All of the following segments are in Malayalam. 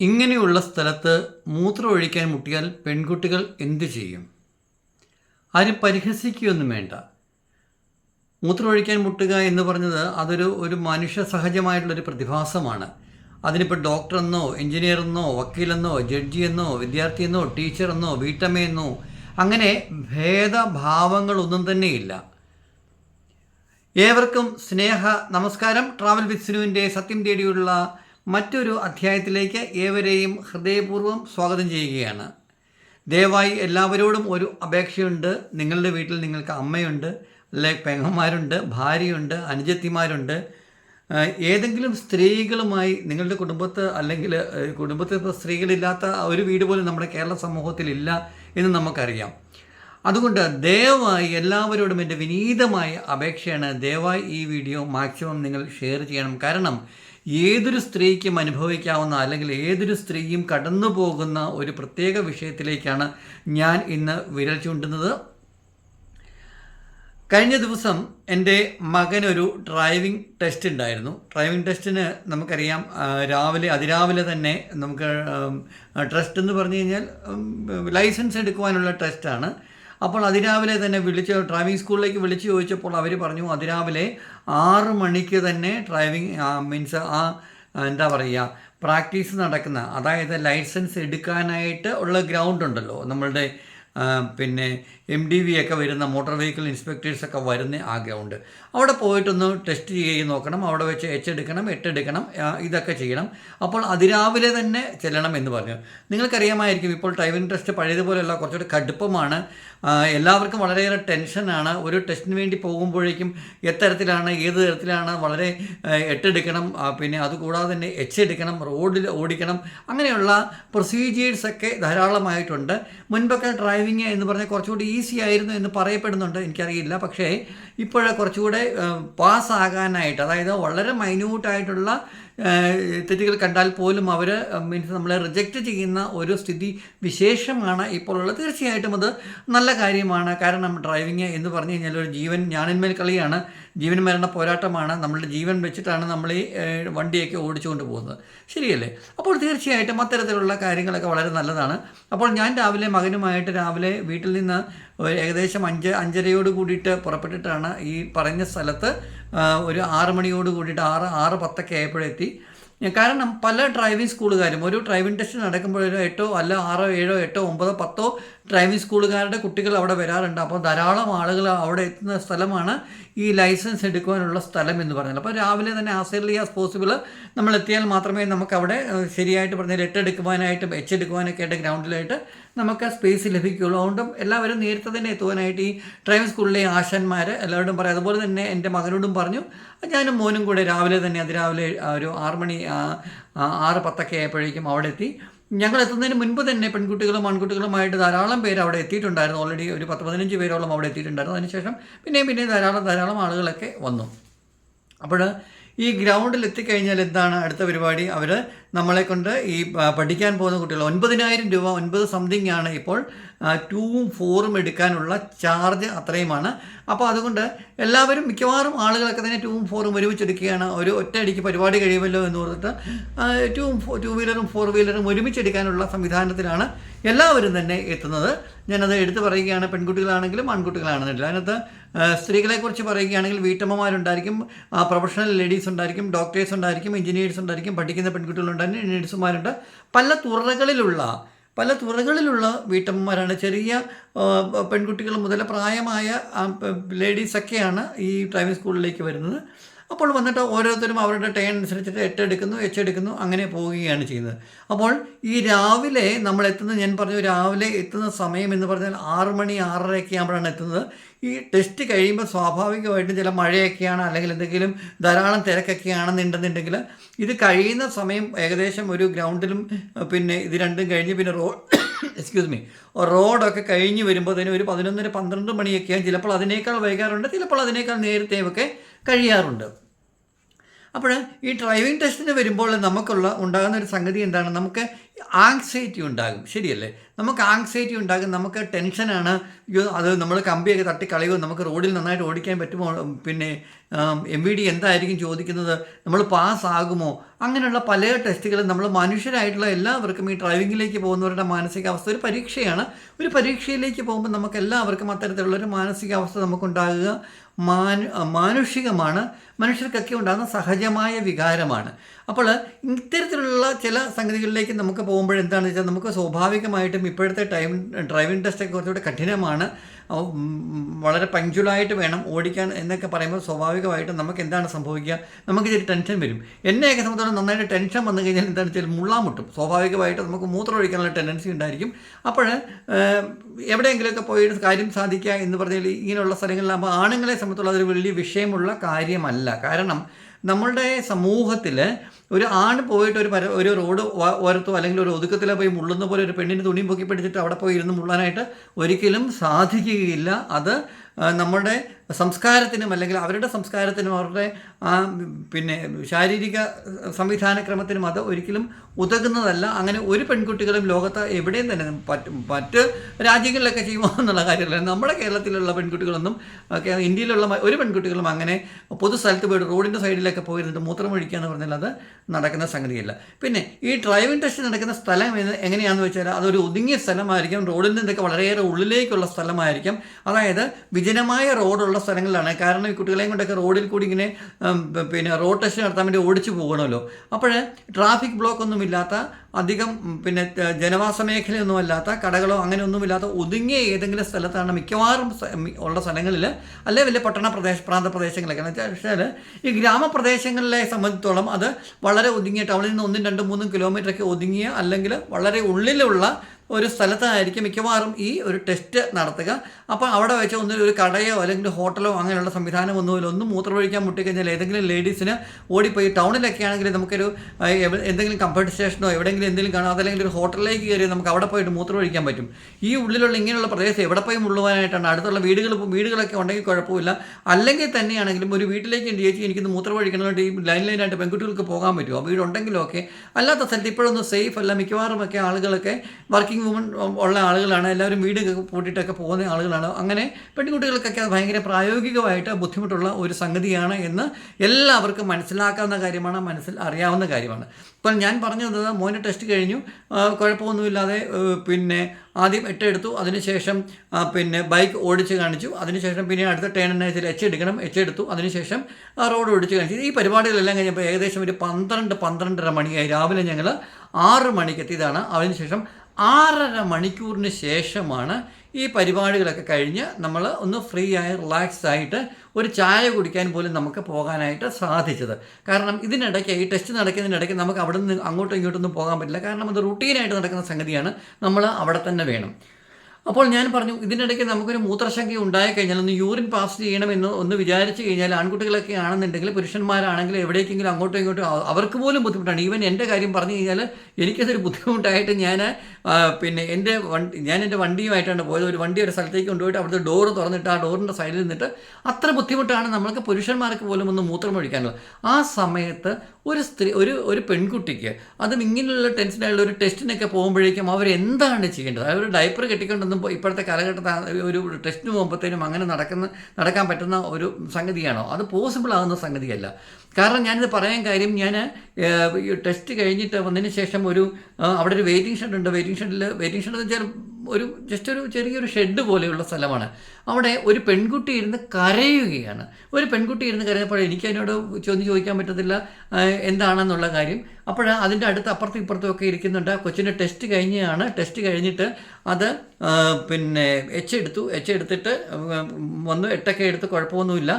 ഇങ്ങനെയുള്ള സ്ഥലത്ത് മൂത്രം ഒഴിക്കാൻ മുട്ടിയാൽ പെൺകുട്ടികൾ എന്തു ചെയ്യും? ആരും പരിഹസിക്കുകയൊന്നും വേണ്ട. മൂത്രമൊഴിക്കാൻ മുട്ടുക എന്ന് പറഞ്ഞത് അതൊരു ഒരു മനുഷ്യ സഹജമായിട്ടുള്ളൊരു പ്രതിഭാസമാണ്. അതിനിപ്പോൾ ഡോക്ടറെന്നോ എഞ്ചിനീയറെന്നോ വക്കീലെന്നോ ജഡ്ജിയെന്നോ വിദ്യാർത്ഥിയെന്നോ ടീച്ചറെന്നോ വീട്ടമ്മയെന്നോ അങ്ങനെ ഭേദഭാവങ്ങളൊന്നും തന്നെയില്ല. ഏവർക്കും സ്നേഹ നമസ്കാരം. ട്രാവൽ വിത്ത് സിനുവിന്റെ സത്യം തേടിയുള്ള മറ്റൊരു അധ്യായത്തിലേക്ക് ഏവരെയും ഹൃദയപൂർവം സ്വാഗതം ചെയ്യുകയാണ്. ദയവായി എല്ലാവരോടും ഒരു അപേക്ഷയുണ്ട്. നിങ്ങളുടെ വീട്ടിൽ നിങ്ങൾക്ക് അമ്മയുണ്ട് അല്ലെ പെങ്ങന്മാരുണ്ട് ഭാര്യയുണ്ട് അനുജത്തിമാരുണ്ട്. ഏതെങ്കിലും സ്ത്രീകളുമായി നിങ്ങളുടെ കുടുംബത്ത് അല്ലെങ്കിൽ കുടുംബത്തിൽ ഇപ്പോൾ സ്ത്രീകളില്ലാത്ത ഒരു വീട് പോലും നമ്മുടെ കേരള സമൂഹത്തിലില്ല എന്ന് നമുക്കറിയാം. അതുകൊണ്ട് ദയവായി എല്ലാവരോടും എന്റെ വിനീതമായ അപേക്ഷയാണ് ദയവായി ഈ വീഡിയോ മാക്സിമം നിങ്ങൾ ഷെയർ ചെയ്യണം. കാരണം ഏതൊരു സ്ത്രീക്കും അനുഭവിക്കാവുന്ന അല്ലെങ്കിൽ ഏതൊരു സ്ത്രീയും കടന്നു പോകുന്ന ഒരു പ്രത്യേക വിഷയത്തിലേക്കാണ് ഞാൻ ഇന്ന് വിരൽ ചൂണ്ടുന്നത്. കഴിഞ്ഞ ദിവസം എന്റെ മകനൊരു ഡ്രൈവിംഗ് ടെസ്റ്റ് ഉണ്ടായിരുന്നു. ഡ്രൈവിംഗ് ടെസ്റ്റിന് നമുക്കറിയാം രാവിലെ അതിരാവിലെ തന്നെ നമുക്ക് ടെസ്റ്റ് എന്ന് പറഞ്ഞു കഴിഞ്ഞാൽ ലൈസൻസ് എടുക്കുവാനുള്ള ടെസ്റ്റാണ് അപ്പോൾ അതിരാവിലെ തന്നെ വിളിച്ച് ഡ്രൈവിംഗ് സ്കൂളിലേക്ക് വിളിച്ച് ചോദിച്ചപ്പോൾ അവർ പറഞ്ഞു അതിരാവിലെ ആറ് മണിക്ക് തന്നെ ഡ്രൈവിംഗ് മീൻസ് ആ എന്താ പറയുക പ്രാക്ടീസ് നടക്കുന്ന അതായത് ലൈസൻസ് എടുക്കാനായിട്ട് ഉള്ള ഗ്രൗണ്ട് ഉണ്ടല്ലോ നമ്മളുടെ പിന്നെ എം ഡി വി ഒക്കെ വരുന്ന മോട്ടോർ വെഹിക്കിൾ ഇൻസ്പെക്ടേഴ്സ് ഒക്കെ വരുന്ന ആ ഗ്രൗണ്ട് അവിടെ പോയിട്ടൊന്ന് ടെസ്റ്റ് ചെയ്ത് നോക്കണം. അവിടെ വെച്ച് എച്ച് എടുക്കണം എട്ട് എടുക്കണം ഇതൊക്കെ ചെയ്യണം. അപ്പോൾ അതിരാവിലെ തന്നെ ചെല്ലണം എന്ന് പറഞ്ഞു. നിങ്ങൾക്കറിയാമായിരിക്കും ഇപ്പോൾ ഡ്രൈവിംഗ് ടെസ്റ്റ് പഴയതുപോലെയുള്ള കുറച്ചുകൂടി കടുപ്പമാണ്. എല്ലാവർക്കും വളരെയേറെ ടെൻഷനാണ് ഒരു ടെസ്റ്റിന് വേണ്ടി പോകുമ്പോഴേക്കും എത്തരത്തിലാണ് ഏത് തരത്തിലാണ് വളരെ എട്ടെടുക്കണം പിന്നെ അതുകൂടാതെ തന്നെ എച്ച് എടുക്കണം റോഡിൽ ഓടിക്കണം അങ്ങനെയുള്ള പ്രൊസീജിയേഴ്സൊക്കെ ധാരാളമായിട്ടുണ്ട്. മുൻപൊക്കെ ഡ്രൈവിങ് എന്ന് പറഞ്ഞാൽ കുറച്ചുകൂടി ഈസി ആയിരുന്നു എന്ന് പറയപ്പെടുന്നുണ്ട്. എനിക്കറിയില്ല. പക്ഷേ ഇപ്പോഴേ കുറച്ചുകൂടെ പാസ്സാകാനായിട്ട് അതായത് വളരെ മൈന്യൂട്ടായിട്ടുള്ള തെറ്റുകൾ കണ്ടാൽ പോലും അവർ മീൻസ് നമ്മളെ റിജക്റ്റ് ചെയ്യുന്ന ഒരു സ്ഥിതി വിശേഷമാണ് ഇപ്പോൾ ഉള്ളത് തീർച്ചയായിട്ടും അത് നല്ല കാര്യമാണ്. കാരണം ഡ്രൈവിങ് എന്ന് പറഞ്ഞു കഴിഞ്ഞാൽ ഒരു ജീവൻ ഞാനിന്മേൽ കളിയാണ്. ജീവൻ മരണ പോരാട്ടമാണ്. നമ്മളുടെ ജീവൻ വെച്ചിട്ടാണ് നമ്മൾ ഈ വണ്ടിയൊക്കെ ഓടിച്ചുകൊണ്ട് പോകുന്നത്. ശരിയല്ലേ? അപ്പോൾ തീർച്ചയായിട്ടും അത്തരത്തിലുള്ള കാര്യങ്ങളൊക്കെ വളരെ നല്ലതാണ്. അപ്പോൾ ഞാൻ രാവിലെ മകനുമായിട്ട് രാവിലെ വീട്ടിൽ നിന്ന് ഏകദേശം അഞ്ച് അഞ്ചരയോട് കൂടിയിട്ട് പുറപ്പെട്ടിട്ടാണ് ഈ പറഞ്ഞ സ്ഥലത്ത് ഒരു ആറ് മണിയോട് കൂടിയിട്ട് ആറ് ആറ് പത്തൊക്കെ ആയപ്പോഴെത്തി കാരണം പല ഡ്രൈവിംഗ് സ്കൂളുകാരും ഒരു ഡ്രൈവിംഗ് ടെസ്റ്റ് നടക്കുമ്പോഴോ എട്ടോ അല്ല ആറോ ഏഴോ എട്ടോ ഒമ്പതോ പത്തോ ഡ്രൈവിംഗ് സ്കൂളുകാരുടെ കുട്ടികൾ അവിടെ വരാറുണ്ട്. അപ്പോൾ ധാരാളം ആളുകൾ അവിടെ എത്തുന്ന സ്ഥലമാണ് ഈ ലൈസൻസ് എടുക്കുവാനുള്ള സ്ഥലം എന്ന് പറഞ്ഞാൽ അപ്പോൾ രാവിലെ തന്നെ ആസ് എർലി ആസ് പോസിബിൾ നമ്മൾ എത്തിയാൽ മാത്രമേ നമുക്ക് അവിടെ ശരിയായിട്ട് പറഞ്ഞ ലെറ്റർ എടുക്കുവാനായിട്ടും എച്ച് എടുക്കുവാനൊക്കെ ആയിട്ട് ഗ്രൗണ്ടിലായിട്ട് നമുക്ക് സ്പേസ് ലഭിക്കുകയുള്ളൂ. അതുകൊണ്ടും എല്ലാവരും നേരത്തെ തന്നെ എത്തുവാനായിട്ട് ഈ ഡ്രൈവിംഗ് സ്കൂളിലെ ആശാന്മാർ എല്ലാവരോടും പറയും. അതുപോലെ തന്നെ എന്റെ മകനോടും പറഞ്ഞു. ഞാനും മോനും കൂടെ രാവിലെ തന്നെ അതിരാവിലെ ഒരു ആറ് മണി ആറ് പത്തൊക്കെ ആയപ്പോഴേക്കും അവിടെ എത്തി. ഞങ്ങൾ എത്തുന്നതിന് മുൻപ് തന്നെ പെൺകുട്ടികളും ആൺകുട്ടികളുമായിട്ട് ധാരാളം പേര് അവിടെ എത്തിയിട്ടുണ്ടായിരുന്നു. ഓൾറെഡി ഒരു പത്ത് പതിനഞ്ച് പേരോളം അവിടെ എത്തിയിട്ടുണ്ടായിരുന്നു. അതിനുശേഷം പിന്നെയും പിന്നെയും ധാരാളം ധാരാളം ആളുകളൊക്കെ വന്നു. അപ്പോൾ ഈ ഗ്രൗണ്ടിൽ എത്തിക്കഴിഞ്ഞാൽ എന്താണ് അടുത്ത പരിപാടി? അവർ നമ്മളെ കൊണ്ട് ഈ പഠിക്കാൻ പോകുന്ന കുട്ടികൾ ഒൻപതിനായിരം രൂപ ഒൻപത് സംതിങ് ആണ് ഇപ്പോൾ ടൂവും ഫോറും എടുക്കാനുള്ള ചാർജ് അത്രയുമാണ്. അപ്പോൾ അതുകൊണ്ട് എല്ലാവരും മിക്കവാറും ആളുകളൊക്കെ തന്നെ ടൂവും ഫോറും ഒരുമിച്ച് എടുക്കുകയാണ് ഒരു ഒറ്റയടിക്ക് പരിപാടി കഴിയുമല്ലോ എന്ന് പറഞ്ഞിട്ട് ടൂവും ടൂ വീലറും ഫോർ വീലറും ഒരുമിച്ച് എടുക്കാനുള്ള സംവിധാനത്തിലാണ് എല്ലാവരും തന്നെ എത്തുന്നത്. ഞാനത് എടുത്തു പറയുകയാണ് പെൺകുട്ടികളാണെങ്കിലും ആൺകുട്ടികളാണെന്നില്ല. അതിനകത്ത് സ്ത്രീകളെക്കുറിച്ച് പറയുകയാണെങ്കിൽ വീട്ടമ്മമാരുണ്ടായിരിക്കും പ്രൊഫഷണൽ ലേഡീസ് ഉണ്ടായിരിക്കും ഡോക്ടേഴ്സ് ഉണ്ടായിരിക്കും എഞ്ചിനീയേഴ്സ് ഉണ്ടായിരിക്കും പഠിക്കുന്ന പെൺകുട്ടികളുണ്ടായിരിക്കും നേഴ്സുമാരുണ്ട് പല തുറകളിലുള്ള പല തുറകളിലുള്ള വീട്ടമ്മമാരാണ്. ചെറിയ പെൺകുട്ടികൾ മുതൽ പ്രായമായ ലേഡീസൊക്കെയാണ് ഈ ഡ്രൈവിംഗ് സ്കൂളിലേക്ക് വരുന്നത്. അപ്പോൾ വന്നിട്ട് ഓരോരുത്തരും അവരുടെ ടേൺ അനുസരിച്ചിട്ട് എട്ട് എടുക്കുന്നു എച്ച് എടുക്കുന്നു അങ്ങനെ പോവുകയാണ് ചെയ്യുന്നത്. അപ്പോൾ ഈ രാവിലെ നമ്മൾ എത്തുന്ന ഞാൻ പറഞ്ഞു രാവിലെ എത്തുന്ന സമയം എന്ന് പറഞ്ഞാൽ ആറ് മണി ആറരയൊക്കെ ആകുമ്പോഴാണ് എത്തുന്നത്. ഈ ടെസ്റ്റ് കഴിയുമ്പോൾ സ്വാഭാവികമായിട്ടും ചില മഴയൊക്കെയാണ് അല്ലെങ്കിൽ എന്തെങ്കിലും ധാരാളം തിരക്കൊക്കെ ആണെന്നുണ്ടെന്നുണ്ടെങ്കിൽ ഇത് കഴിയുന്ന സമയം ഏകദേശം ഒരു ഗ്രൗണ്ടിലും പിന്നെ ഇത് രണ്ടും കഴിഞ്ഞ് പിന്നെ റോ എക്സ്ക്യൂസ് മീ റോഡൊക്കെ കഴിഞ്ഞ് വരുമ്പോൾ തന്നെ ഒരു പതിനൊന്നര പന്ത്രണ്ട് മണിയൊക്കെയാണ് ചിലപ്പോൾ അതിനേക്കാൾ വൈകാറുണ്ട് ചിലപ്പോൾ അതിനേക്കാൾ നേരത്തെയൊക്കെ കഴിയാറുണ്ട്. അപ്പോൾ ഈ ഡ്രൈവിംഗ് ടെസ്റ്റിന് വരുമ്പോൾ നമുക്കുള്ള ഉണ്ടാകുന്ന ഒരു സംഗതി എന്താണ്? നമുക്ക് ആങ്സൈറ്റി ഉണ്ടാകും. ശരിയല്ലേ? നമുക്ക് ആങ്സൈറ്റി ഉണ്ടാകും നമുക്ക് ടെൻഷനാണ് അത് നമ്മൾ കമ്പിയൊക്കെ തട്ടി കളയുമോ നമുക്ക് റോഡിൽ നന്നായിട്ട് ഓടിക്കാൻ പറ്റുമോ? പിന്നെ എം വി ഡി എന്തായിരിക്കും ചോദിക്കുന്നത്? നമ്മൾ പാസ് പാസ്സാകുമോ അങ്ങനെയുള്ള പല ടെസ്റ്റുകളും നമ്മൾ മനുഷ്യരായിട്ടുള്ള എല്ലാവർക്കും ഈ ഡ്രൈവിങ്ങിലേക്ക് പോകുന്നവരുടെ മാനസികാവസ്ഥ ഒരു പരീക്ഷയാണ്. ഒരു പരീക്ഷയിലേക്ക് പോകുമ്പോൾ നമുക്ക് എല്ലാവർക്കും അത്തരത്തിലുള്ളൊരു മാനസികാവസ്ഥ നമുക്കുണ്ടാകുക മാനു മാനുഷികമാണ്. മനുഷ്യർക്കൊക്കെ ഉണ്ടാകുന്ന സഹജമായ വികാരമാണ്. അപ്പോൾ ഇത്തരത്തിലുള്ള ചില സംഗതികളിലേക്ക് നമുക്ക് പോകുമ്പോൾ എന്താണെന്ന് വെച്ചാൽ നമുക്ക് സ്വാഭാവികമായിട്ടും ഇപ്പോഴത്തെ ടൈം ഡ്രൈവിംഗ് ടെസ്റ്റൊക്കെ കുറച്ചുകൂടെ കഠിനമാണ്. വളരെ പങ്ക്ച്വലായിട്ട് വേണം ഓടിക്കാൻ എന്നൊക്കെ പറയുമ്പോൾ സ്വാഭാവികമായിട്ടും നമുക്ക് എന്താണ് സംഭവിക്കുക? നമുക്ക് ഇച്ചിരി ടെൻഷൻ വരും. എന്നെയൊക്കെ സംബന്ധിച്ചാൽ നന്നായിട്ട് ടെൻഷൻ വന്നു കഴിഞ്ഞാൽ എന്താണെന്ന് വെച്ചാൽ മുള്ളാൻ മുട്ടും. സ്വാഭാവികമായിട്ട് നമുക്ക് മൂത്രം ഒഴിക്കാനുള്ള ടെൻഡൻസി ഉണ്ടായിരിക്കും. അപ്പോൾ എവിടെയെങ്കിലുമൊക്കെ പോയി കാര്യം സാധിക്കുക എന്ന് പറഞ്ഞാൽ ഇങ്ങനെയുള്ള സ്ഥലങ്ങളിലാകുമ്പോൾ ആണുങ്ങളെ സംബന്ധിച്ചുള്ള അതൊരു വലിയ വിഷയമുള്ള കാര്യമല്ല. കാരണം നമ്മളുടെ സമൂഹത്തിൽ ഒരു ആണ് പോയിട്ട് ഒരു പര ഒരു റോഡ് ഓരത്തോ അല്ലെങ്കിൽ ഒരു ഒതുക്കത്തിലോ പോയി മുള്ളുന്ന പോലെ ഒരു പെണ്ണിന് തുണിയും പൊക്കി പിടിച്ചിട്ട് അവിടെ പോയി ഇരുന്ന് മുള്ളാനായിട്ട് ഒരിക്കലും സാധിക്കുകയില്ല. അത് നമ്മുടെ സംസ്കാരത്തിനും അല്ലെങ്കിൽ അവരുടെ സംസ്കാരത്തിനും അവരുടെ പിന്നെ ശാരീരിക സംവിധാനക്രമത്തിനും അത് ഒരിക്കലും ഉതകുന്നതല്ല. അങ്ങനെ ഒരു പെൺകുട്ടികളും ലോകത്ത് എവിടെയും തന്നെ പറ്റ് മറ്റ് രാജ്യങ്ങളിലൊക്കെ ചെയ്യുമോ എന്നുള്ള കാര്യമല്ല. നമ്മുടെ കേരളത്തിലുള്ള പെൺകുട്ടികളൊന്നും ഇന്ത്യയിലുള്ള ഒരു പെൺകുട്ടികളും അങ്ങനെ പൊതു സ്ഥലത്ത് പോയിട്ട് റോഡിന്റെ സൈഡിലൊക്കെ പോയിരുന്നിട്ട് മൂത്രമൊഴിക്കുക എന്ന് പറഞ്ഞാൽ അത് നടക്കുന്ന സംഗതിയല്ല. പിന്നെ ഈ ഡ്രൈവിംഗ് ടെസ്റ്റ് നടക്കുന്ന സ്ഥലം എങ്ങനെയാണെന്ന് വെച്ചാൽ അതൊരു ഒതുങ്ങിയ സ്ഥലമായിരിക്കും റോഡിൽ നിന്നൊക്കെ വളരെയേറെ ഉള്ളിലേക്കുള്ള സ്ഥലമായിരിക്കും. അതായത് വിജനമായ റോഡുള്ള സ്ഥലങ്ങളിലാണ്. കാരണം ഈ കുട്ടികളെയും കൊണ്ടൊക്കെ റോഡിൽ കൂടി ഇങ്ങനെ പിന്നെ റോഡ് ടെസ്റ്റ് നടത്താൻ വേണ്ടി ഓടിച്ചു പോകണമല്ലോ. അപ്പോൾ ട്രാഫിക് ബ്ലോക്ക് ഒന്നും ഇല്ലാത്ത അധികം പിന്നെ ജനവാസ മേഖലയൊന്നും അല്ലാത്ത കടകളോ അങ്ങനെ ഒന്നുമില്ലാത്ത ഒതുങ്ങിയ ഏതെങ്കിലും സ്ഥലത്താണ് മിക്കവാറും ഉള്ള സ്ഥലങ്ങളിൽ അല്ലെ വലിയ പട്ടണ പ്രദേശ പ്രാന്ത എന്ന് വെച്ചാൽ ഈ ഗ്രാമപ്രദേശങ്ങളിലെ സംബന്ധിച്ചോളം അത് വളരെ ഒതുങ്ങിയ ടൗണിൽ നിന്ന് ഒന്നും രണ്ടും മൂന്നും കിലോമീറ്ററൊക്കെ ഒതുങ്ങിയ അല്ലെങ്കിൽ വളരെ ഉള്ളിലുള്ള ഒരു സ്ഥലത്തായിരിക്കും മിക്കവാറും ഈ ഒരു ടെസ്റ്റ് നടത്തുക. അപ്പോൾ അവിടെ വെച്ച് ഒന്നും ഒരു കടയോ അല്ലെങ്കിൽ ഹോട്ടലോ അങ്ങനെയുള്ള സംവിധാനം ഒന്നുമില്ല ഒന്നും മൂത്രമൊഴിക്കാൻ മുട്ടിക്കഴിഞ്ഞാൽ ഏതെങ്കിലും ലേഡീസിന് ഓടിപ്പോയി ടൗണിലൊക്കെ ആണെങ്കിൽ നമുക്കൊരു എന്തെങ്കിലും കംഫർട്ട് സ്റ്റേഷനോ എവിടെയെങ്കിലും എന്തെങ്കിലും കാണാം. അതല്ലെങ്കിൽ ഒരു ഹോട്ടലിലേക്ക് കയറി നമുക്ക് അവിടെ പോയിട്ട് മൂത്രമൊഴിക്കാൻ പറ്റും. ഈ ഉള്ളിലുള്ള ഇങ്ങനെയുള്ള പ്രദേശം എവിടെ പോയി മുള്ളുവാനായിട്ടാണ്? അടുത്തുള്ള വീടുകൾ വീടുകളൊക്കെ ഉണ്ടെങ്കിൽ കുഴപ്പമില്ല. അല്ലെങ്കിൽ തന്നെയാണെങ്കിലും ഒരു വീട്ടിലേക്ക് ചേച്ചി എനിക്കിന്ന് മൂത്രമൊഴിക്കണമെങ്കിൽ ഈ ലൈൻ ലൈനായിട്ട് പെൺകുട്ടികൾക്ക് പോകാൻ പറ്റുമോ? വീടുണ്ടെങ്കിലും ഒക്കെ അല്ലാത്ത സ്ഥലത്ത് ഇപ്പോഴൊന്നും സേഫ് അല്ല. മിക്കവാറും ഒക്കെ ആളുകളൊക്കെ വർക്കിംഗ് വുമൺ ഉള്ള ആളുകളാണ്. എല്ലാവരും വീട് പൂട്ടിയിട്ടൊക്കെ പോകുന്ന ആളുകളാണ്. അങ്ങനെ പെൺകുട്ടികൾക്കൊക്കെ അത് ഭയങ്കര പ്രായോഗികമായിട്ട് ബുദ്ധിമുട്ടുള്ള ഒരു സംഗതിയാണ് എന്ന് എല്ലാവർക്കും മനസ്സിലാക്കാവുന്ന കാര്യമാണ് മനസ്സിൽ അറിയാവുന്ന കാര്യമാണ്. ഇപ്പം ഞാൻ പറഞ്ഞു തന്നത് മോനെ ടെസ്റ്റ് കഴിഞ്ഞു. കുഴപ്പമൊന്നുമില്ലാതെ പിന്നെ ആദ്യം എട്ട് എടുത്തു. അതിനുശേഷം പിന്നെ ബൈക്ക് ഓടിച്ച് കാണിച്ചു. അതിനുശേഷം പിന്നെ അടുത്ത ടേണിനെ വെച്ചാൽ എച്ച് എടുക്കണം. എച്ച് എടുത്തു. അതിനുശേഷം റോഡ് ഓടിച്ച് കാണിച്ചു. ഈ പരിപാടികളെല്ലാം കഴിഞ്ഞപ്പോൾ ഏകദേശം ഒരു പന്ത്രണ്ട് പന്ത്രണ്ടര മണിയായി. രാവിലെ ഞങ്ങൾ ആറ് മണിക്ക് എത്തിയതാണ് അതിനുശേഷം ആറര മണിക്കൂറിന് ശേഷമാണ് ഈ പരിപാടികളൊക്കെ കഴിഞ്ഞ് നമ്മൾ ഒന്ന് ഫ്രീ ആയി റിലാക്സ് ആയിട്ട് ഒരു ചായ കുടിക്കാൻ പോലും നമുക്ക് പോകാനായിട്ട് സാധിച്ചത്. കാരണം ഇതിനിടയ്ക്ക് ഈ ടെസ്റ്റ് നടക്കുന്നതിനിടയ്ക്ക് നമുക്ക് അവിടെ നിന്ന് അങ്ങോട്ടും ഇങ്ങോട്ടൊന്നും പോകാൻ പറ്റില്ല. കാരണം അത് റുട്ടീനായിട്ട് നടക്കുന്ന സംഗതിയാണ്. നമ്മൾ അവിടെ തന്നെ വേണം. അപ്പോൾ ഞാൻ പറഞ്ഞു ഇതിനിടയ്ക്ക് നമുക്കൊരു മൂത്രശങ്ക ഉണ്ടായി കഴിഞ്ഞാൽ ഒന്ന് യൂറിൻ പാസ് ചെയ്യണമെന്ന് ഒന്ന് വിചാരിച്ചു കഴിഞ്ഞാൽ ആൺകുട്ടികളൊക്കെ ആണെന്നുണ്ടെങ്കിൽ പുരുഷന്മാരാണെങ്കിൽ എവിടേക്കെങ്കിലും അങ്ങോട്ടും ഇങ്ങോട്ടും അവർക്ക് പോലും ബുദ്ധിമുട്ടാണ്. ഈവൻ എന്റെ കാര്യം പറഞ്ഞു കഴിഞ്ഞാൽ എനിക്കതൊരു ബുദ്ധിമുട്ടായിട്ട് ഞാൻ പിന്നെ എന്റെ വണ്ടി ഞാൻ എന്റെ വണ്ടിയുമായിട്ടാണ് പോയത്. ഒരു വണ്ടി ഒരു സ്ഥലത്തേക്ക് കൊണ്ടുപോയിട്ട് അവിടുത്തെ ഡോറ് തുറന്നിട്ട് ആ ഡോറിന്റെ സൈഡിൽ നിന്നിട്ട് അത്ര ബുദ്ധിമുട്ടാണ് നമ്മൾക്ക് പുരുഷന്മാർക്ക് പോലും ഒന്ന് മൂത്രം ഒഴിക്കാനുള്ളത്. ആ സമയത്ത് ഒരു സ്ത്രീ ഒരു ഒരു പെൺകുട്ടിക്ക് അതും ഇങ്ങനെയുള്ള ടെൻഷനായുള്ള ഒരു ടെസ്റ്റിനൊക്കെ പോകുമ്പോഴേക്കും അവർ എന്താണ് ചെയ്യേണ്ടത്? അവർ ഡയപ്പർ കെട്ടിക്കൊണ്ടൊന്നും ഇപ്പോഴത്തെ കാലഘട്ടത്തിൽ ഒരു ടെസ്റ്റിന് പോകുമ്പോഴത്തേനും അങ്ങനെ നടക്കുന്ന നടക്കാൻ പറ്റുന്ന ഒരു സംഗതിയാണോ? അത് പോസിബിൾ ആകുന്ന സംഗതിയല്ല. കാരണം ഞാനിത് പറയാൻ കാര്യം ഞാൻ ടെസ്റ്റ് കഴിഞ്ഞിട്ട് വന്നതിന് ശേഷം ഒരു അവിടെ ഒരു വെയിറ്റിംഗ് ഷെഡ് ഉണ്ട്. വെയിറ്റിംഗ് ഷെഡിൽ വെയിറ്റിംഗ് ഷെഡ് എന്ന് വെച്ചാൽ ഒരു ജസ്റ്റ് ഒരു ചെറിയൊരു ഷെഡ് പോലെയുള്ള സ്ഥലമാണ്. അവിടെ ഒരു പെൺകുട്ടി ഇരുന്ന് കരയുകയാണ്. ഒരു പെൺകുട്ടി ഇരുന്ന് കരയുമ്പോൾ എനിക്ക് അതിനോട് ചോദ്യം ചോദിക്കാൻ പറ്റത്തില്ല എന്താണെന്നുള്ള കാര്യം. അപ്പോൾ അതിന്റെ അടുത്ത് അപ്പുറത്തും ഇപ്പുറത്തും ഒക്കെ ഇരിക്കുന്നുണ്ട്. കൊച്ചിന്റെ ടെസ്റ്റ് കഴിഞ്ഞാണ്. ടെസ്റ്റ് കഴിഞ്ഞിട്ട് അത് പിന്നെ എച്ച് എടുത്തു. എച്ച് എടുത്തിട്ട് വന്നു. എട്ടൊക്കെ എടുത്ത് കുഴപ്പമൊന്നുമില്ല.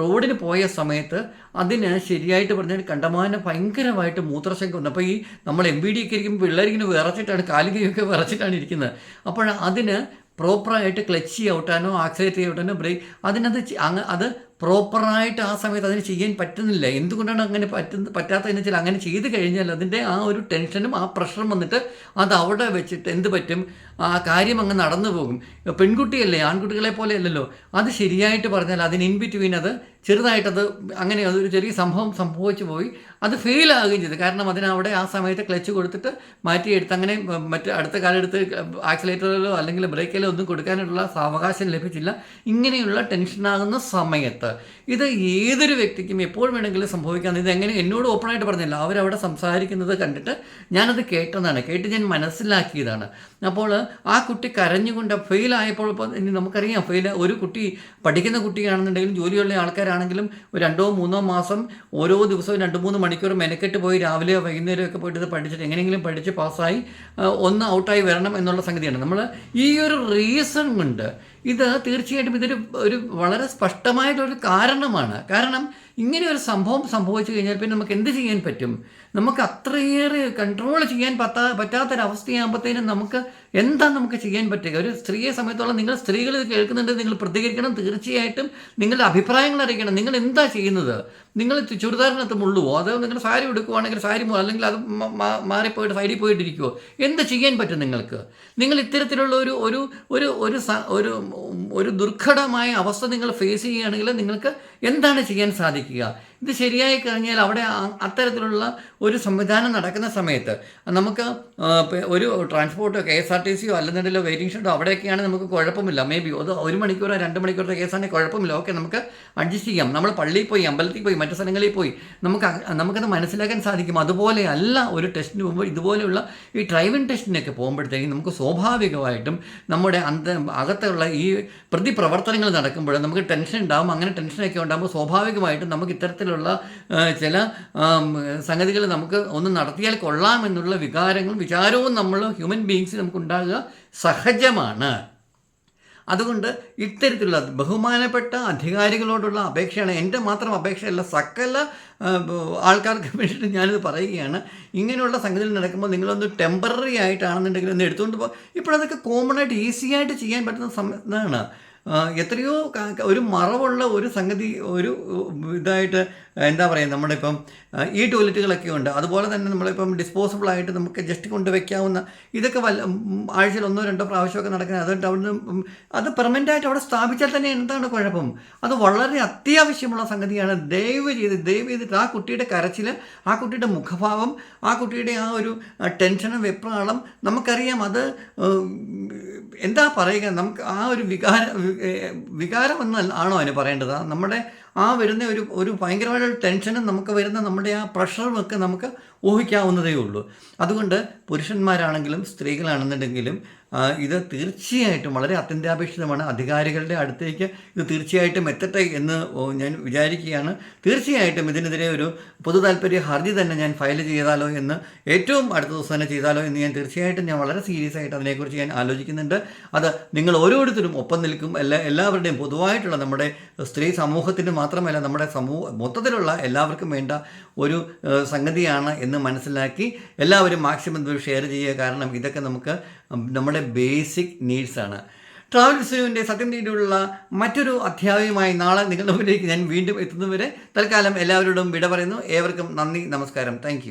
റോഡിന് പോയ സമയത്ത് അതിന് ശരിയായിട്ട് പറഞ്ഞാൽ കണ്ടമാനം ഭയങ്കരമായിട്ട് മൂത്രശങ്ക വന്നു. അപ്പോൾ ഈ നമ്മൾ എം ബി ഡി ഒക്കെ ഇരിക്കുമ്പോൾ പിള്ളേരിങ്ങനെ വിറച്ചിട്ടാണ് കാലികയൊക്കെ വിറച്ചിട്ടാണ് ഇരിക്കുന്നത്. അപ്പോൾ അതിന് പ്രോപ്പറായിട്ട് ക്ലച്ച് ഔട്ടാനോ ആക്സിലേറ്റ് ഔട്ടാനോ ബ്രേക്ക് അതിനത് അങ്ങ് അത് പ്രോപ്പറായിട്ട് ആ സമയത്ത് അതിന് ചെയ്യാൻ പറ്റുന്നില്ല. എന്തുകൊണ്ടാണ് അങ്ങനെ പറ്റുന്ന പറ്റാത്തതെന്ന് വെച്ചാൽ അങ്ങനെ ചെയ്ത് കഴിഞ്ഞാൽ അതിന്റെ ആ ഒരു ടെൻഷനും ആ പ്രഷറും വന്നിട്ട് അത് അവിടെ വെച്ചിട്ട് എന്ത് പറ്റും? ആ കാര്യം അങ്ങ് നടന്നു പോകും. പെൺകുട്ടിയല്ലേ ആൺകുട്ടികളെ പോലെ അല്ലല്ലോ. അത് ശരിയായിട്ട് പറഞ്ഞാൽ അതിന് ഇൻ ബിറ്റ്വീൻ അത് ചെറുതായിട്ടത് അങ്ങനെ അതൊരു ചെറിയ സംഭവം സംഭവിച്ചു പോയി. അത് ഫെയിൽ ആകുകയും ചെയ്തു. കാരണം അതിനവിടെ ആ സമയത്ത് ക്ലച്ച് കൊടുത്തിട്ട് മാറ്റിയെടുത്ത് അങ്ങനെ മറ്റ് അടുത്ത കാലെടുത്ത് ആക്സിലേറ്ററിലോ അല്ലെങ്കിൽ ബ്രേക്കിലോ ഒന്നും കൊടുക്കാനുള്ള അവകാശം ലഭിച്ചില്ല. ഇങ്ങനെയുള്ള ടെൻഷനാകുന്ന സമയത്ത് ഇത് ഏതൊരു വ്യക്തിക്കും എപ്പോൾ വേണമെങ്കിലും സംഭവിക്കാം. ഇത് എങ്ങനെ എന്നോട് ഓപ്പണായിട്ട് പറഞ്ഞില്ല. അവരവിടെ സംസാരിക്കുന്നത് കണ്ടിട്ട് ഞാനത് കേട്ടതാണ്. കേട്ട് ഞാൻ മനസ്സിലാക്കിയതാണ്. അപ്പോൾ ആ കുട്ടി കരഞ്ഞുകൊണ്ട് ഫെയിലായപ്പോൾ ഇപ്പോൾ ഇനി നമുക്കറിയാം. ഫെയിൽ ഒരു കുട്ടി പഠിക്കുന്ന കുട്ടിയാണെന്നുണ്ടെങ്കിലും ജോലിയുള്ള ആൾക്കാരാണെങ്കിലും രണ്ടോ മൂന്നോ മാസം ഓരോ ദിവസവും രണ്ട് മൂന്ന് മണിക്കൂർ മെനക്കെട്ട് പോയി രാവിലെയോ വൈകുന്നേരമൊക്കെ പോയിട്ട് ഇത് പഠിച്ചിട്ട് എങ്ങനെയെങ്കിലും പഠിച്ച് പാസ്സായി ഒന്ന് ഔട്ടായി വരണം എന്നുള്ള സംഗതിയാണ്. നമ്മൾ ഈ ഒരു റീസൺ കൊണ്ട് ഇത് തീർച്ചയായിട്ടും ഇതൊരു ഒരു വളരെ സ്പഷ്ടമായിട്ടൊരു കാരണമാണ്. കാരണം ഇങ്ങനെ ഒരു സംഭവം സംഭവിച്ചു കഴിഞ്ഞാൽ പിന്നെ നമുക്ക് എന്ത് ചെയ്യാൻ പറ്റും? നമുക്ക് അത്രയേറെ കൺട്രോൾ ചെയ്യാൻ പറ്റാ പറ്റാത്തൊരവസ്ഥയാകുമ്പോഴത്തേനും നമുക്ക് എന്താ നമുക്ക് ചെയ്യാൻ പറ്റുക? ഒരു സ്ത്രീയെ സമയത്തോളം നിങ്ങൾ സ്ത്രീകൾ കേൾക്കുന്നുണ്ട് നിങ്ങൾ പ്രതികരിക്കണം തീർച്ചയായിട്ടും നിങ്ങളുടെ അഭിപ്രായങ്ങൾ അറിയിക്കണം. നിങ്ങൾ എന്താ ചെയ്യുന്നത്? നിങ്ങൾ ചുരിദാറിനകത്ത് മുള്ളുവോ? അതോ നിങ്ങൾ സാരി എടുക്കുവാണെങ്കിൽ സാരി അല്ലെങ്കിൽ അത് മാറിപ്പോയിട്ട് സൈഡിൽ പോയിട്ടിരിക്കുവോ? എന്ത് ചെയ്യാൻ പറ്റും നിങ്ങൾക്ക്? നിങ്ങൾ ഇത്തരത്തിലുള്ള ഒരു ഒരു ഒരു ഒരു ഒരു ദുർഘടമായ അവസ്ഥ നിങ്ങൾ ഫേസ് ചെയ്യുകയാണെങ്കിൽ നിങ്ങൾക്ക് എന്താണ് ചെയ്യാൻ സാധിക്കുക? ഇത് ശരിയായി കഴിഞ്ഞാൽ അവിടെ അത്തരത്തിലുള്ള ഒരു സംവിധാനം നടക്കുന്ന സമയത്ത് നമുക്ക് ഒരു ട്രാൻസ്പോർട്ടോ കെ എസ് ആർ ടി സിയോ അല്ലെന്നുണ്ടെങ്കിലോ വെയിറ്റിംഗ് ഷെഡോ അവിടെയൊക്കെയാണ് നമുക്ക് കുഴപ്പമില്ല. മേ ബി അത് ഒരു മണിക്കൂറോ രണ്ട് മണിക്കൂറോ കേസാണെങ്കിൽ കുഴപ്പമില്ല. ഓക്കെ നമുക്ക് അഡ്ജസ്റ്റ് ചെയ്യാം. നമ്മൾ പള്ളിയിൽ പോയി അമ്പലത്തിൽ പോയി മറ്റു സ്ഥലങ്ങളിൽ പോയി നമുക്ക് നമുക്കത് മനസ്സിലാക്കാൻ സാധിക്കും. അതുപോലെ അല്ല ഒരു ടെസ്റ്റിന് പോകുമ്പോൾ ഇതുപോലെയുള്ള ഈ ഡ്രൈവിംഗ് ടെസ്റ്റിനൊക്കെ പോകുമ്പോഴത്തേക്കും നമുക്ക് സ്വാഭാവികമായിട്ടും നമ്മുടെ അന്ത അകത്തുള്ള ഈ പ്രതിപ്രവർത്തനങ്ങൾ നടക്കുമ്പോൾ നമുക്ക് ടെൻഷൻ ഉണ്ടാകും അങ്ങനെ ടെൻഷനൊക്കെ ഉണ്ടാകുമ്പോൾ സ്വാഭാവികമായിട്ടും നമുക്ക് ഇത്തരത്തിലുള്ള ചില സംഗതികൾ നമുക്ക് ഒന്ന് നടത്തിയാൽ കൊള്ളാം എന്നുള്ള വികാരങ്ങളും വിചാരവും നമ്മൾ ഹ്യൂമൻ ബീങ്സിൽ നമുക്ക് ഉണ്ടാകുക സഹജമാണ്. അതുകൊണ്ട് ഇത്തരത്തിലുള്ള ബഹുമാനപ്പെട്ട അധികാരികളോടുള്ള അപേക്ഷയാണ്. എന്റെ മാത്രം അപേക്ഷയല്ല സകല ആൾക്കാർക്ക് വേണ്ടിയിട്ട് ഞാനിത് പറയുകയാണ്. ഇങ്ങനെയുള്ള സംഗതികൾ നടക്കുമ്പോൾ നിങ്ങളൊന്ന് ടെമ്പററി ആയിട്ടാണെന്നുണ്ടെങ്കിൽ ഒന്ന് എടുത്തുകൊണ്ട് പോകാം ഇപ്പോഴതൊക്കെ കോമൺ ആയിട്ട് ഈസി ആയിട്ട് ചെയ്യാൻ പറ്റുന്ന സമയത്താണ് എത്രയോ ഒരു മറവുള്ള ഒരു സംഗതി ഒരു ഇതായിട്ട് എന്താ പറയുക നമ്മളിപ്പം ഈ ടോയ്ലറ്റുകളൊക്കെ ഉണ്ട്. അതുപോലെ തന്നെ നമ്മളിപ്പം ഡിസ്പോസിബിൾ ആയിട്ട് നമുക്ക് ജസ്റ്റ് കൊണ്ട് വെക്കാവുന്ന ഇതൊക്കെ വല്ല ആഴ്ചയിൽ ഒന്നോ രണ്ടോ പ്രാവശ്യമൊക്കെ നടക്കുന്നത്. അതുകൊണ്ട് അവിടുന്ന് അത് പെർമനന്റ് ആയിട്ട് അവിടെ സ്ഥാപിച്ചാൽ തന്നെ എന്താണ് കുഴപ്പം? അത് വളരെ അത്യാവശ്യമുള്ള സംഗതിയാണ്. ദയവ് ചെയ്ത് ദയവ് ചെയ്തിട്ട് ആ കുട്ടിയുടെ കരച്ചിൽ ആ കുട്ടിയുടെ മുഖഭാവം ആ കുട്ടിയുടെ ആ ഒരു ടെൻഷനും വെപ്രാളം നമുക്കറിയാം. അത് എന്താ പറയുക നമുക്ക് ആ ഒരു വികാര വികാരം എന്നാണോ അതിന് പറയേണ്ടത്? നമ്മുടെ ആ വരുന്ന ഒരു ഒരു ഭയങ്കരമായിട്ടുള്ള ടെൻഷനും നമുക്ക് വരുന്ന നമ്മുടെ ആ പ്രഷറും ഒക്കെ നമുക്ക് ഊഹിക്കാവുന്നതേ ഉള്ളൂ. അതുകൊണ്ട് പുരുഷന്മാരാണെങ്കിലും സ്ത്രീകളാണെന്നുണ്ടെങ്കിലും ഇത് തീർച്ചയായിട്ടും വളരെ അത്യന്താപേക്ഷിതമാണ്. അധികാരികളുടെ അടുത്തേക്ക് ഇത് തീർച്ചയായിട്ടും എത്തട്ടെ എന്ന് ഞാൻ വിചാരിക്കുകയാണ്. തീർച്ചയായിട്ടും ഇതിനെതിരെ ഒരു പൊതു താല്പര്യ ഹർജി തന്നെ ഞാൻ ഫയൽ ചെയ്താലോ എന്ന് ഏറ്റവും അടുത്ത ദിവസം തന്നെ ചെയ്താലോ എന്ന് ഞാൻ തീർച്ചയായിട്ടും ഞാൻ വളരെ സീരിയസ് ആയിട്ട് അതിനെക്കുറിച്ച് ഞാൻ ആലോചിക്കുന്നുണ്ട്. അത് നിങ്ങൾ ഓരോരുത്തരും ഒപ്പം നിൽക്കും. എല്ലാ എല്ലാവരുടെയും പൊതുവായിട്ടുള്ള നമ്മുടെ സ്ത്രീ സമൂഹത്തിന് മാത്രമല്ല നമ്മുടെ സമൂഹ മൊത്തത്തിലുള്ള എല്ലാവർക്കും വേണ്ട ഒരു സംഗതിയാണ് എന്ന് മനസ്സിലാക്കി എല്ലാവരും മാക്സിമം ഷെയർ ചെയ്യുക. കാരണം ഇതൊക്കെ നമുക്ക് നമ്മുടെ ബേസിക് നീഡ്സാണ് ട്രാവൽ വിസുവിന്റെ സത്യം തീരുള്ള മറ്റൊരു അധ്യായവുമായി നാളെ നിങ്ങളുടെ മുന്നിലേക്ക് ഞാൻ വീണ്ടും എത്തുന്നവരെ തൽക്കാലം എല്ലാവരോടും വിട പറയുന്നു. ഏവർക്കും നന്ദി നമസ്കാരം. താങ്ക്